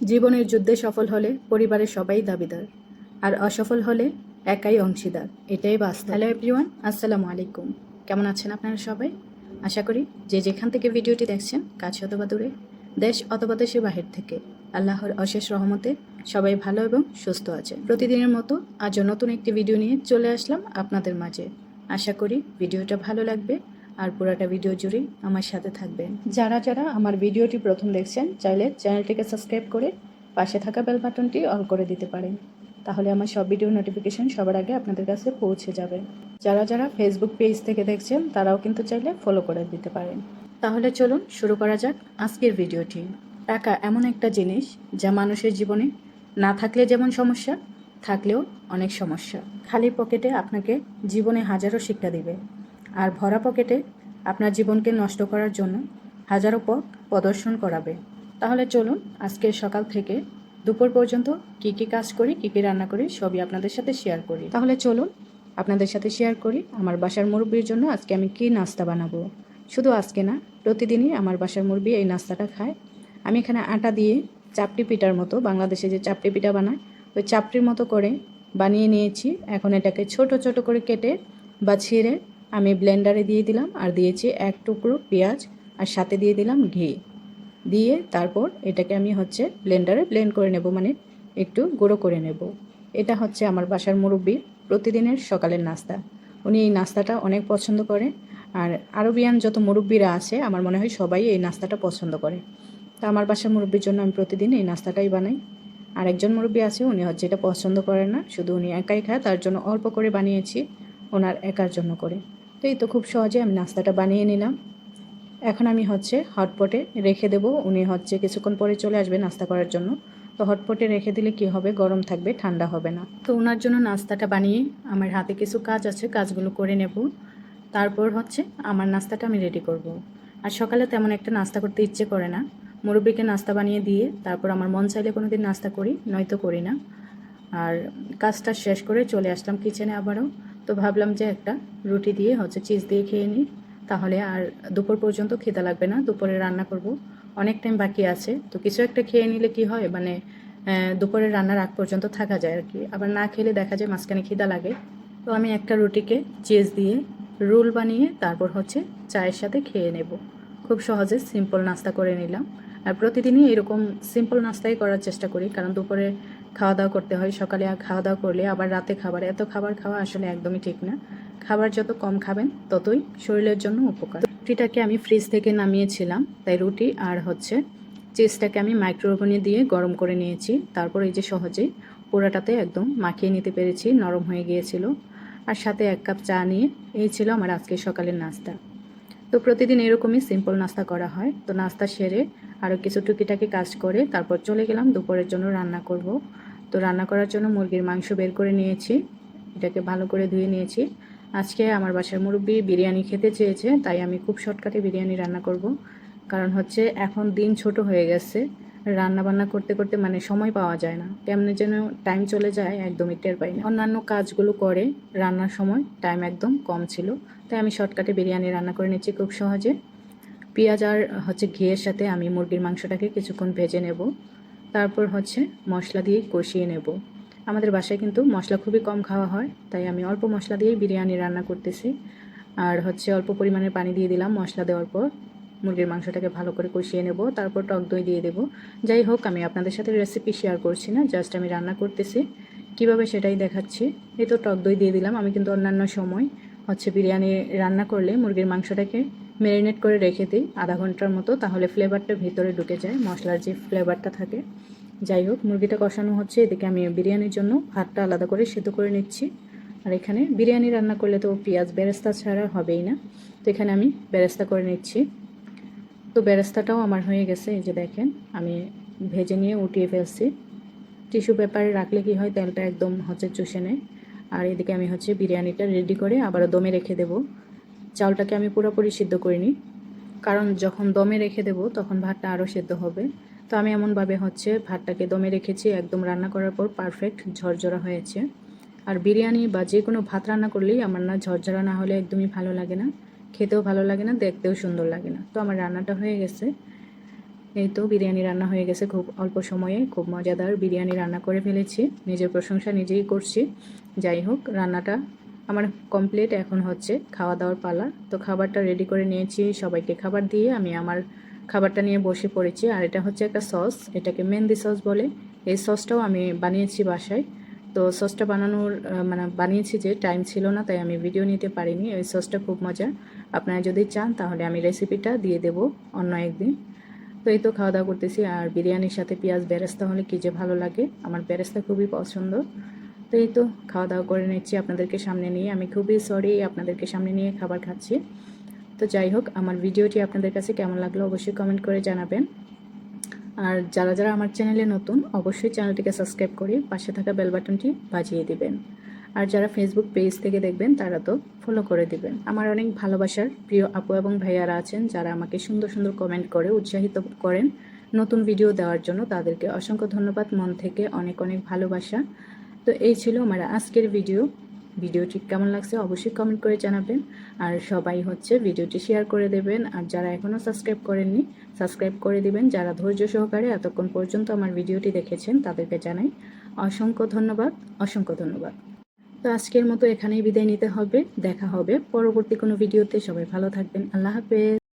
জীবনের যুদ্ধে সফল হলে পরিবারের সবাই দাবিদার, আর অসফল হলে একাই অংশীদার, এটাই বাস্তব। হ্যালো এভরিওয়ান আসসালামু আলাইকুম। কেমন আছেন আপনারা সবাই? আশা করি যে যেখান থেকে ভিডিওটি দেখছেন, কাছে অথবা দূরে, দেশ অথবা দেশের বাহির থেকে, আল্লাহর অশেষ রহমতে সবাই ভালো এবং সুস্থ আছে প্রতিদিনের মতো আজও নতুন একটি ভিডিও নিয়ে চলে আসলাম আপনাদের মাঝে। আশা করি ভিডিওটা ভালো লাগবে। আর পুরোটা ভিডিও জুড়েই আমার সাথে থাকবেন। যারা যারা আমার ভিডিওটি প্রথম দেখছেন, চাইলে চ্যানেলটিকে সাবস্ক্রাইব করে পাশে থাকা বেল বাটনটি অল করে দিতে পারেন। তাহলে আমার সব ভিডিও নোটিফিকেশন সবার আগে আপনাদের কাছে পৌঁছে যাবে। যারা যারা ফেসবুক পেজ থেকে দেখছেন, তারাও কিন্তু চাইলে ফলো করে দিতে পারেন। তাহলে চলুন শুরু করা যাক আজকের ভিডিওটি টাকা এমন একটা জিনিস যা মানুষের জীবনে না থাকলে যেমন সমস্যা, থাকলেও অনেক সমস্যা। খালি পকেটে আপনাকে জীবনে হাজারো শিক্ষা দিবে। আর ভরা পকেটে আপনার জীবনকে নষ্ট করার জন্য হাজারো পথ প্রদর্শন করাবে। তাহলে চলুন আজকের সকাল থেকে দুপুর পর্যন্ত কি কি কাজ করি, কি কি রান্না করি, সবই আপনাদের সাথে শেয়ার করি। তাহলে চলুন আপনাদের সাথে শেয়ার করি আমার বাসার মুরব্বির জন্য আজকে আমি কি নাস্তা বানাবো। শুধু আজকে না, প্রতিদিনই আমার বাসার মুরব্বি এই নাস্তাটা খায়। আমি এখানে আটা দিয়ে চাপটি পিঠার মতো, বাংলাদেশে যে চাপটি পিঠা বানায়, ওই চাপটির মতো করে বানিয়ে নিয়েছি। এখন এটাকে ছোট ছোট করে কেটে বা ছিঁড়ে আমি ব্লেন্ডারে দিয়ে দিলাম আর দিয়েছি এক টুকরো পেঁয়াজ আর সাথে দিয়ে দিলাম ঘি। দিয়ে তারপর এটাকে আমি হচ্ছে ব্লেন্ডারে ব্লেন্ড করে নেব মানে একটু গুঁড়ো করে নেব। এটা হচ্ছে আমার বাসার মুরব্বির প্রতিদিনের সকালের নাস্তা। উনি এই নাস্তাটা অনেক পছন্দ করে আর আরবিয়ান যত মুরব্বিরা আছে, আমার মনে হয় সবাই এই নাস্তাটা পছন্দ করে। তা আমার বাসার মুরব্বীর জন্য আমি প্রতিদিন এই নাস্তাটাই বানাই। আর একজন মুরব্বী আছে, উনি হচ্ছে এটা পছন্দ করে না, শুধু উনি একাই খায়, তার জন্য অল্প করে বানিয়েছি, ওনার একার জন্য করে। তো এই তো খুব সহজে আমি নাস্তাটা বানিয়ে নিলাম। এখন আমি হচ্ছে হটপটে রেখে দেব। উনি হচ্ছে কিছুক্ষণ পরে চলে আসবে নাস্তা করার জন্য। তো হটপটে রেখে দিলে কি হবে? গরম থাকবে, ঠান্ডা হবে না। তো ওনার জন্য নাস্তাটা বানিয়ে আমার হাতে কিছু কাজ আছে, কাজগুলো করে নেব। তারপর হচ্ছে আমার নাস্তাটা আমি রেডি করব। আর সকালে তেমন একটা নাস্তা করতে ইচ্ছে করে না। মুরব্বীকে নাস্তা বানিয়ে দিয়ে তারপর আমার মন চাইলে কোনো দিন নাস্তা করি, নয়তো করি না। আর কাজটা শেষ করে চলে আসলাম কিচেনে আবারও। তো ভাবলাম যে একটা রুটি দিয়ে হচ্ছে চিজ দিয়ে খেয়ে নিই। তাহলে আর দুপুর পর্যন্ত খেতে লাগবে না দুপুরে রান্না করব। অনেক টাইম বাকি আছে তো কিছু একটা খেয়ে নিলে কি হয়? মানে আহ, দুপুরের রান্নার আগ পর্যন্ত থাকা যায় আর কি। আবার না খেলে দেখা যায় মাঝখানে খিদা লাগে। তো আমি একটা রুটিকে চিজ দিয়ে রোল বানিয়ে তারপর হচ্ছে চায়ের সাথে খেয়ে নেব। খুব সহজে সিম্পল নাস্তা করে নিলাম। আর প্রতিদিনই এরকম সিম্পল নাস্তাই করার চেষ্টা করি কারণ দুপুরে খাওয়া দাওয়া করতে হয়। সকালে খাওয়া দাওয়া করলে আবার রাতে খাবার। এত খাবার খাওয়া আসলে একদমই ঠিক না। খাবার যত কম খাবেন, ততই শরীরের জন্য উপকার। রুটিটাকে আমি ফ্রিজ থেকে নামিয়েছিলাম, তাই রুটি আর হচ্ছে চিজটাকে আমি মাইক্রোওভেনে দিয়ে গরম করে নিয়েছি। তারপর এই যে সহজেই পোড়াটাতে একদম মাখিয়ে নিতে পেরেছি, নরম হয়ে গিয়েছিল। আর সাথে এক কাপ চা নিয়ে, এই ছিল আমার আজকের সকালের নাস্তা। তো প্রতিদিন এরকমই সিম্পল নাস্তা করা হয়। তো নাস্তা সেরে আরও কিছু টুকিটাকি কাজ করে তারপর চলে গেলাম, দুপুরের জন্য রান্না করব। তো রান্না করার জন্য মুরগির মাংস বের করে নিয়েছি। এটাকে ভালো করে ধুয়ে নিয়েছি। আজকে আমার বাসার মুরব্বি বিরিয়ানি খেতে চেয়েছে, তাই আমি খুব শর্টকাটে বিরিয়ানি রান্না করব। কারণ হচ্ছে এখন দিন ছোট হয়ে গেছে। রান্না বান্না করতে করতে মানে সময় পাওয়া যায় না। কেমনে যেন টাইম চলে যায়, একদমই টের পাই না। অন্যান্য কাজগুলো করে রান্নার সময় টাইম একদম কম ছিল। তাই আমি শর্টকাটে বিরিয়ানি রান্না করে নিচ্ছি খুব সহজে। পেঁয়াজ আর হচ্ছে ঘিয়ের সাথে আমি মুরগির মাংসটাকে কিছুক্ষণ ভেজে নেব। তারপর হচ্ছে মশলা দিয়ে কষিয়ে নেব। আমাদের বাসায় কিন্তু মশলা খুবই কম খাওয়া হয়, তাই আমি অল্প মশলা দিয়েই বিরিয়ানি রান্না করতেছি। আর হচ্ছে অল্প পরিমাণে পানি দিয়ে দিলাম মশলা দেওয়ার পর। মুরগির মাংসটাকে ভালো করে কষিয়ে নেব, তারপর টক দই দিয়ে দেবো। যাই হোক, আমি আপনাদের সাথে রেসিপি শেয়ার করছি না জাস্ট আমি রান্না করতেছি। কীভাবে সেটাই দেখাচ্ছি? এই তো টক দই দিয়ে দিলাম। আমি কিন্তু অন্যান্য সময় হচ্ছে বিরিয়ানি রান্না করলে মুরগির মাংসটাকে ম্যারিনেট করে রেখে দিই আধা ঘণ্টার মতো, তাহলে ফ্লেভারটা ভিতরে ঢুকে যায়, মশলার যে ফ্লেভারটা থাকে। যাই হোক, মুরগিটা কষানো হচ্ছে, এদিকে আমি বিরিয়ানির জন্য ভাতটা আলাদা করে সেদ্ধ করে নিচ্ছি। আর এখানে বিরিয়ানি রান্না করলে তো পেঁয়াজ বেরেস্তা ছাড়া হবেই না। তো এখানে আমি বেরেস্তা করে নিচ্ছি। তো বেরেস্তাটাও আমার হয়ে গেছে, এই যে দেখেন, আমি ভেজে নিয়ে উঠিয়ে ফেলছি। টিস্যু পেপারে রাখলে কি হয়, তেলটা একদম হচ্ছে চুষে নেয়। আর এদিকে আমি হচ্ছে বিরিয়ানিটা রেডি করে আবারও দমে রেখে দেব। চাউলটাকে আমি পুরোপুরি সিদ্ধ করিনি, কারণ যখন দমে রেখে দেব, তখন ভাতটা আরও সেদ্ধ হবে। তো আমি এমনভাবে হচ্ছে ভাতটাকে দমে রেখেছি, একদম রান্না করার পর পারফেক্ট ঝরঝরা হয়েছে। আর বিরিয়ানি বা যে কোনো ভাত রান্না করলেই আমার না ঝরঝরা না হলে একদমই ভালো লাগে না। খেতেও ভালো লাগে না, দেখতেও সুন্দর লাগে না। তো আমার রান্নাটা হয়ে গেছে। এই তো বিরিয়ানি রান্না হয়ে গেছে খুব অল্প সময়ে, খুব মজাদার বিরিয়ানি রান্না করে ফেলেছি। নিজের প্রশংসা নিজেই করছি। যাই হোক, রান্নাটা আমার কমপ্লিট এখন হচ্ছে খাওয়া দাওয়ার পালা। তো খাবারটা রেডি করে নিয়েছি, সবাইকে খাবার দিয়ে আমি আমার খাবারটা নিয়ে বসে পড়েছি। আর এটা হচ্ছে একটা সস এটাকে মেহেন্দি সস বলে। এই সসটাও আমি বানিয়েছি বাসায়। তো সসটা বানানোর মানে বানিয়েছি যে টাইম ছিল না, তাই আমি ভিডিও নিতে পারিনি। এই সসটা খুব মজা। আপনারা যদি চান, তাহলে আমি রেসিপিটা দিয়ে দেব অন্য একদিন। তো এই তো খাওয়া দাওয়া করতেছি। আর বিরিয়ানির সাথে পেঁয়াজ বেরেস্তা হলে কী যে ভালো লাগে, আমার বেরেস্তা খুবই পছন্দ। তো এই তো খাওয়া দাওয়া করে নিচ্ছি আপনাদেরকে সামনে নিয়ে। আমি খুবই সরি আপনাদেরকে সামনে নিয়ে খাবার খাচ্ছি। তো যাই হোক, আমার ভিডিওটি আপনাদের কাছে কেমন লাগল অবশ্যই কমেন্ট করে জানাবেন। আর যারা যারা আমার চ্যানেলে নতুন, অবশ্যই চ্যানেলটিকে সাবস্ক্রাইব করে পাশে থাকা বেল বাটনটি বাজিয়ে দিবেন। আর যারা ফেসবুক পেজ থেকে দেখবেন, তারা তো ফলো করে দিবেন। আমার অনেক ভালোবাসার প্রিয় আপু এবং ভাইয়ারা আছেন, যারা আমাকে সুন্দর সুন্দর কমেন্ট করে, উৎসাহিত করেন নতুন ভিডিও দেওয়ার জন্য। তাদেরকে অসংখ্য ধন্যবাদ। মন থেকে অনেক অনেক ভালোবাসা। তো এই ছিল আমার আজকের ভিডিও ভিডিওটি কেমন লাগছে অবশ্যই কমেন্ট করে জানাবেন। আর সবাই হচ্ছে ভিডিওটি শেয়ার করে দেবেন। আর যারা এখনও সাবস্ক্রাইব করেননি সাবস্ক্রাইব করে দিবেন। যারা ধৈর্য সহকারে এতক্ষণ পর্যন্ত আমার ভিডিওটি দেখেছেন, তাদেরকে জানাই অসংখ্য ধন্যবাদ অসংখ্য ধন্যবাদ। তো আজকের মতো এখানেই বিদায় নিতে হবে। দেখা হবে পরবর্তী কোনো ভিডিওতে। সবাই ভালো থাকবেন। আল্লাহ হাফেজ।